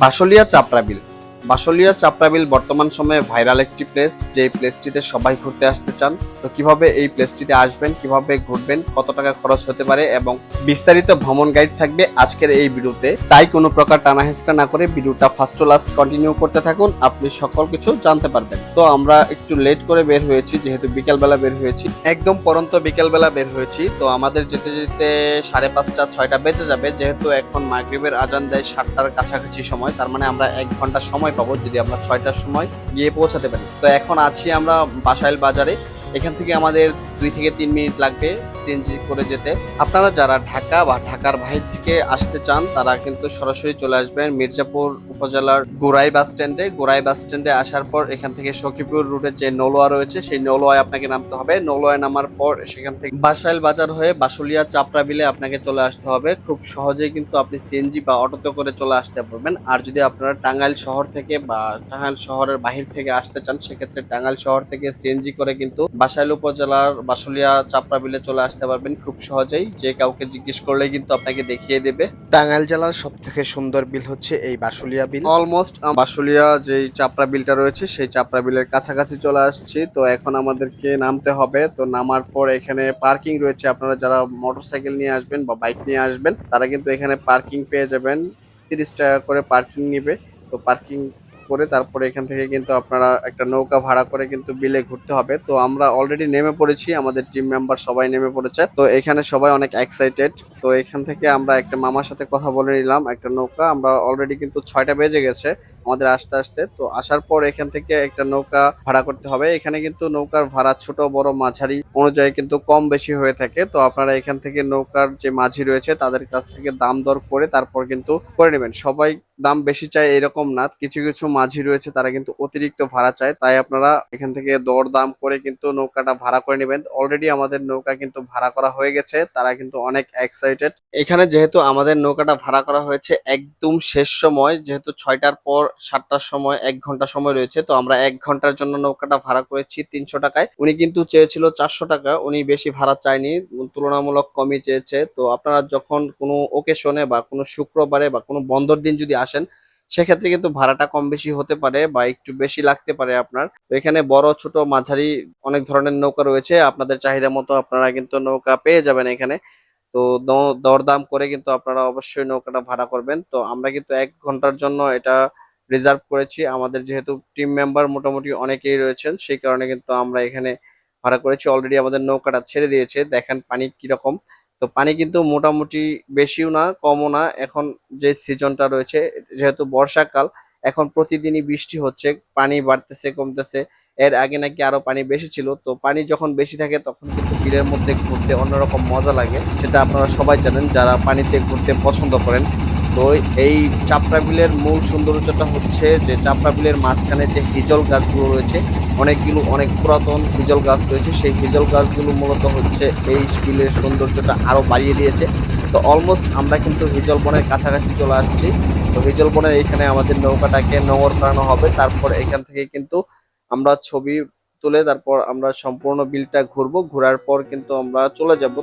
বাসলিয়া চাপড়া বিল। বাসলিয়া চাপড়া বিল বর্তমান সময়ে ভাইরাল একটি প্লেস যে প্লেসটিতে সবাই ঘুরতে আসতে চান। তো কীভাবে এই প্লেসটিতে আসবেন, কীভাবে ঘুরবেন, কত টাকা খরচ হতে পারে এবং বিস্তারিত ভ্রমণ গাইড থাকবে আজকের এই ভিডিওতে। তাই কোনো প্রকার টানা হেঁচড়া না করে ভিডিওটা ফার্স্ট টু লাস্ট কন্টিনিউ করতে থাকুন, আপনি সকল কিছু জানতে পারবেন। তো আমরা একটু লেট করে বের হয়েছি, যেহেতু বিকেলবেলা বের হয়েছি। একদম পরন্ত বিকেলবেলা বের হয়েছি, তো আমাদের যেতে যেতে সাড়ে পাঁচটা, ছয়টা বেজে যাবে, যেহেতু এখন মাগরিবের আজান দেয় সাতটার কাছাকাছি সময়, তার মানে আমরা এক ঘণ্টা সময় পাবো যদি আমরা ছয়টার সময় গিয়ে পৌঁছাতে পারি। তো এখন আছি আমরা বাসাইল বাজারে। এখান থেকে আমাদের দুই থেকে তিন মিনিট লাগবে সিএনজি করে যেতে। আপনারা যারা ঢাকা বা ঢাকার বাহির থেকে আসতে চান, তারা কিন্তু সরাসরি চলে আসবেন মির্জাপুর উপজেলার গোড়াই বাস স্ট্যান্ডে গোড়াই বাস স্ট্যান্ডে আসার পর এখান থেকে সখীপুর রুটের যে নলোয়া রয়েছে, সেই নলোয়ায় আপনাকে নামতে হবে। নলোয়ায় নামার পর সেখান থেকে বাসাইল বাজার হয়ে বাসুলিয়া চাপড়া বিলে আপনাকে চলে আসতে হবে। খুব সহজেই কিন্তু আপনি সিএনজি বা অটোতে করে চলে আসতে পারবেন। আর যদি আপনারা টাঙ্গাইল শহর থেকে বা টাঙ্গাইল শহরের বাহির থেকে আসতে চান, সেক্ষেত্রে টাঙ্গাইল শহর থেকে সিএনজি করে কিন্তু বাসাইল উপজেলার বাসুলিয়া চাপড়া বিলে চলে আসতে পারবেন খুব সহজেই। যে কাউকে জিজ্ঞেস করলে কিন্তু আপনাকে দেখিয়ে দেবে। টাঙ্গাইল জেলার সব থেকে সুন্দর বিল হচ্ছে এই বাসুলিয়া বিল। অলমোস্ট বাসুলিয়া যে চাপড়া বিলটা রয়েছে সেই চাপড়া বিলের কাছাকাছি চলে আসছি। তো এখন আমাদেরকে নামতে হবে। তো নামার পর এখানে পার্কিং রয়েছে। আপনারা যারা মোটরসাইকেল নিয়ে আসবেন বা বাইক নিয়ে আসবেন তারা কিন্তু এখানে পার্কিং পেয়ে যাবেন। তিরিশ টাকা করে পার্কিং নিবে। তো পার্কিং করে তারপরে এখান থেকে কিন্তু আপনারা একটা নৌকা ভাড়া করে কিন্তু বিলে ঘুরতে হবে। তো আমরা অলরেডি নেমে পড়েছি, আমাদের টিম মেম্বার সবাই নেমে পড়েছে। তো এখানে সবাই অনেক এক্সাইটেড তো এখান থেকে আমরা একটা মামার সাথে কথা বলে নিলাম, একটা নৌকা। আমরা অলরেডি কিন্তু ছয়টা বেজে গেছে। আমাদের আসতে আসতে। তো আসার পর এখান থেকে একটা নৌকা ভাড়া করতে হবে। এখানে কিন্তু নৌকার ভাড়া ছোট, বড়, মাঝারি অনুযায়ী কিন্তু কম বেশি হয়ে থাকে। তো আপনারা এখান থেকে নৌকার যে মাঝি রয়েছে, তাদের কাছ থেকে দাম দর করে তারপর কিন্তু করে নেবেন। সবাই দাম বেশি চায় এরকম না। কিছু কিছু মাঝি রয়েছে, তারা কিন্তু অতিরিক্ত ভাড়া চায়। তাই আপনারা এখান থেকে দর দাম করে কিন্তু নৌকাটা ভাড়া করে নেবেন। অলরেডি আমাদের নৌকা কিন্তু ভাড়া করা হয়ে গেছে। তারা কিন্তু অনেক এক্সাইটেড এখানে যেহেতু আমাদের নৌকাটা ভাড়া করা হয়েছে একদম শেষ সময়, যেহেতু ছয়টার পর সাতটার সময়, এক ঘণ্টা সময় রয়েছে। তো আমরা এক ঘণ্টার জন্য নৌকাটা ভাড়া করেছি তিনশো টাকায়। উনি কিন্তু চেয়েছিল চারশো টাকা, উনি বেশি ভাড়া চায়নি, তুলনামূলক কমই চেয়েছে। তো আপনারা যখন কোনো ওকেশনে বা কোনো শুক্রবারে বা কোনো বন্দর দিন যদি আসেন, সেক্ষেত্রে কিন্তু ভাড়াটা কম বেশি হতে পারে বা একটু বেশি লাগতে পারে আপনার। তো এখানে বড়, ছোট, মাঝারি অনেক ধরনের নৌকা রয়েছে। আপনাদের চাহিদা মতো আপনারা কিন্তু নৌকা পেয়ে যাবেন এখানে। তো দরদাম করে কিন্তু আপনারা অবশ্যই নৌকাটা ভাড়া করবেন। তো আমরা কিন্তু এক ঘণ্টার জন্য এটা রিজার্ভ করেছি। আমাদের যেহেতু টিম মেম্বার মোটামুটি অনেকেই রয়েছেন, সেই কারণে কিন্তু আমরা এখানে ভাড়া করেছি। অলরেডি আমাদের নৌকাটা ছেড়ে দিয়েছে। দেখেন পানি কীরকম। তো পানি কিন্তু মোটামুটি বেশিও না, কমও না। এখন যে সিজনটা রয়েছে, যেহেতু বর্ষাকাল, এখন প্রতিদিনই বৃষ্টি হচ্ছে। পানি বাড়তেছে, কমতেছে। এর আগে নাকি আরও পানি বেশি ছিল। তো পানি যখন বেশি থাকে, তখন কিন্তু বিলের মধ্যে ঘুরতে অন্যরকম মজা লাগে। সেটা আপনারা সবাই জানেন, যারা পানিতে ঘুরতে পছন্দ করেন তো এই চাপড়া বিলের মূল সৌন্দর্যটা হচ্ছে যে চাপড়া বিলের মাঝখানে যে হিজল গাছগুলো রয়েছে, অনেকগুলো, অনেক পুরাতন হিজল গাছ রয়েছে। সেই হিজল গাছগুলো মূলত হচ্ছে এই বিলের সৌন্দর্যটা আরও বাড়িয়ে দিয়েছে। তো অলমোস্ট আমরা কিন্তু হিজল বনের কাছাকাছি চলে আসছি। তো হিজল বনের এখানে আমাদের নৌকাটাকে নোঙর করানো হবে। তারপর এখান থেকে কিন্তু আমরা ছবি তুলে তারপর আমরা সম্পূর্ণ বিলটা ঘুরবো। ঘোরার পর কিন্তু আমরা চলে যাব।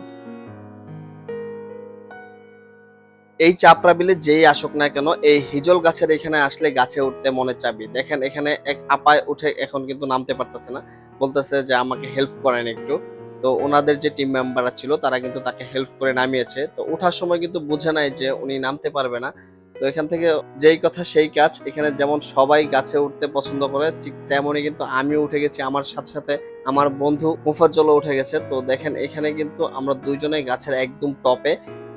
এই চাপড়া বিলে যেই আসুক না কেন, এই হিজল গাছের এখানে আসলে গাছে উঠতে মনে চাবি। দেখেন, এখানে এক আপায় উঠে এখন কিন্তু নামতে পারতেছে না। বলতেছে যে আমাকে হেল্প করেন একটু। তো ওনাদের যে টিম মেম্বার ছিল, তারা কিন্তু তাকে হেল্প করে নামিয়েছে। তো ওঠার সময় কিন্তু বুঝে নাই যে উনি নামতে পারবে না। তো এখান থেকে যেই কথা সেই কাজ, এখানে যেমন সবাই গাছে উঠতে পছন্দ করে, ঠিক তেমনই কিন্তু আমি উঠে গেছি। আমার সাথে সাথে আমার বন্ধু মুফাজ্জলও উঠে গেছে। তো দেখেন, এখানে কিন্তু আমরা দুইজনেই গাছের একদম টপে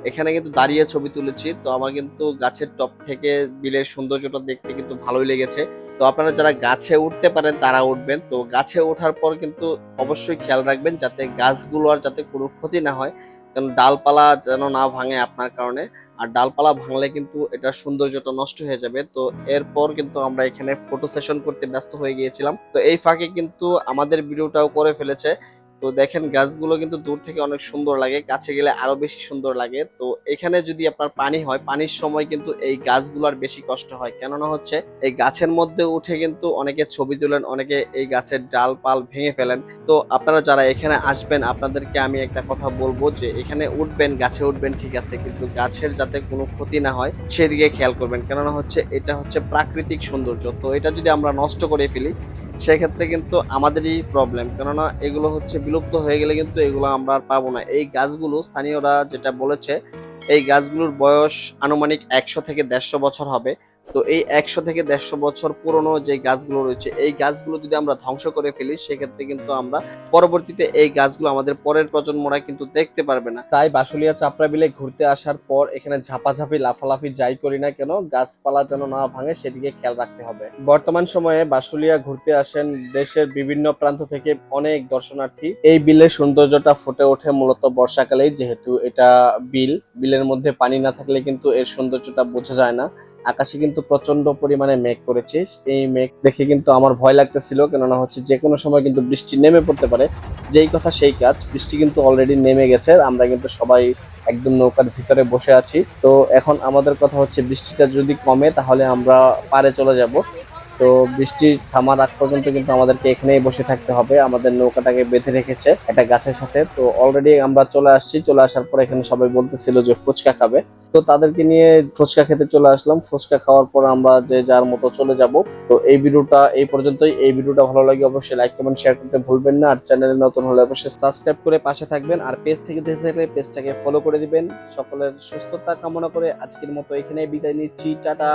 এখানে কিন্তু দাঁড়িয়ে ছবি তুলেছি, তো আমার কিন্তু গাছের টপ থেকে বিলের সৌন্দর্যটা দেখতে কিন্তু ভালোই লেগেছে। তো আপনারা যারা গাছে উঠতে পারেন, তারা উঠবেন। তো গাছে ওঠার পর কিন্তু অবশ্যই খেয়াল রাখবেন যাতে গাছগুলো আর যাতে কোনো ক্ষতি না হয়, যেন ডালপালা যেন না ভাঙে আপনার কারণে। আর ডালপালা ভাঙলে কিন্তু এটার সৌন্দর্যটা নষ্ট হয়ে যাবে। তো এরপর কিন্তু আমরা এখানে ফটো সেশন করতে ব্যস্ত হয়ে গিয়েছিলাম। তো এই ফাঁকে কিন্তু আমাদের ভিডিওটাও করে ফেলেছে। তো দেখেন গাছগুলো কিন্তু দূর থেকে অনেক সুন্দর লাগে, কাছে গেলে আরও বেশি সুন্দর লাগে। তো এখানে যদি আপনার পানি হয়, পানির সময় কিন্তু এই গাছগুলোর বেশি কষ্ট হয়। কেননা হচ্ছে, এই গাছের মধ্যে উঠে কিন্তু অনেকে ছবি তোলেন, অনেকে এই গাছের ডাল পাল ভেঙে ফেলেন। তো আপনারা যারা এখানে আসবেন, আপনাদেরকে আমি একটা কথা বলব যে, এখানে উঠবেন, গাছে উঠবেন, ঠিক আছে, কিন্তু গাছের যাতে কোনো ক্ষতি না হয়, সেদিকে খেয়াল করবেন। কেননা হচ্ছে, এটা হচ্ছে প্রাকৃতিক সৌন্দর্য। তো এটা যদি আমরা নষ্ট করে ফেলি সেক্ষেত্রে কিন্তু আমাদেরই প্রবলেম কেননা এগুলো হচ্ছে বিলুপ্ত হয়ে গেলে কিন্তু এগুলো আমরা আর পাবো না। এই গাছগুলো স্থানীয়রা যেটা বলেছে, এই গাছগুলোর বয়স আনুমানিক একশো থেকে দেড়শো বছর হবে। তো এই একশো থেকে দেড়শো বছর পুরনো যে গাছগুলো রয়েছে, এই গাছগুলো যদি আমরা ধ্বংস করে ফেলি, সেক্ষেত্রে কিন্তু আমরা পরবর্তীতে এই গাছগুলো আমাদের পরের প্রজন্মরা কিন্তু দেখতে পারবে না। তাই বাসুলিয়া চাপড়া বিলে ঘুরতে আসার পর এখানে ঝাপাঝাপি, লাফালাফি যাই করি না কেন, গাছপালা যেন না ভাঙে, সেদিকে খেয়াল রাখতে হবে। বর্তমান সময়ে বাসুলিয়া ঘুরতে আসেন দেশের বিভিন্ন প্রান্ত থেকে অনেক দর্শনার্থী। এই বিলের সৌন্দর্যটা ফুটে ওঠে মূলত বর্ষাকালেই, যেহেতু এটা বিল। বিলের মধ্যে পানি না থাকলে কিন্তু এর সৌন্দর্যটা বোঝা যায় না। আকাশে কিন্তু প্রচণ্ড পরিমাণে মেঘ করেছে এই মেঘ দেখে কিন্তু আমার ভয় লাগতেছিল, কেননা হচ্ছে যে কোনো সময় কিন্তু বৃষ্টি নেমে পড়তে পারে। যেই কথা সেই কাজ, বৃষ্টি কিন্তু অলরেডি নেমে গেছে, আমরা কিন্তু সবাই একদম নৌকার ভিতরে বসে আছি। তো এখন আমাদের কথা হচ্ছে বৃষ্টিটা যদি কমে, তাহলে আমরা পারে চলে যাব। তো বৃষ্টি থামার আগ পর্যন্ত কিন্তু আমাদেরকে এখানেই বসে থাকতে হবে। আমাদের নৌকাটাকে বেঁধে রেখেছে একটা গাছের সাথে। তো অলরেডি আমরা চলে আসছি। চলে আসার পর এখানে সবাই বলতেছিল যে ফুচকা খাবে। তো তাদেরকে নিয়ে ফুচকা খেতে চলে আসলাম। ফুচকা খাওয়ার পর আমরা যে যার মতো চলে যাব। তো এই ভিডিওটা এই পর্যন্তই। এই ভিডিওটা ভালো লাগে অবশ্যই লাইক কমেন্ট শেয়ার করতে ভুলবেন না। আর চ্যানেলে নতুন হলে অবশ্যই সাবস্ক্রাইব করে পাশে থাকবেন। আর পেজ থেকে দেখতে থাকলে পেজটাকে ফলো করে দিবেন। সকলের সুস্থতা কামনা করে আজকের মতো এখানে বিদায় নিচ্ছি। টাটা!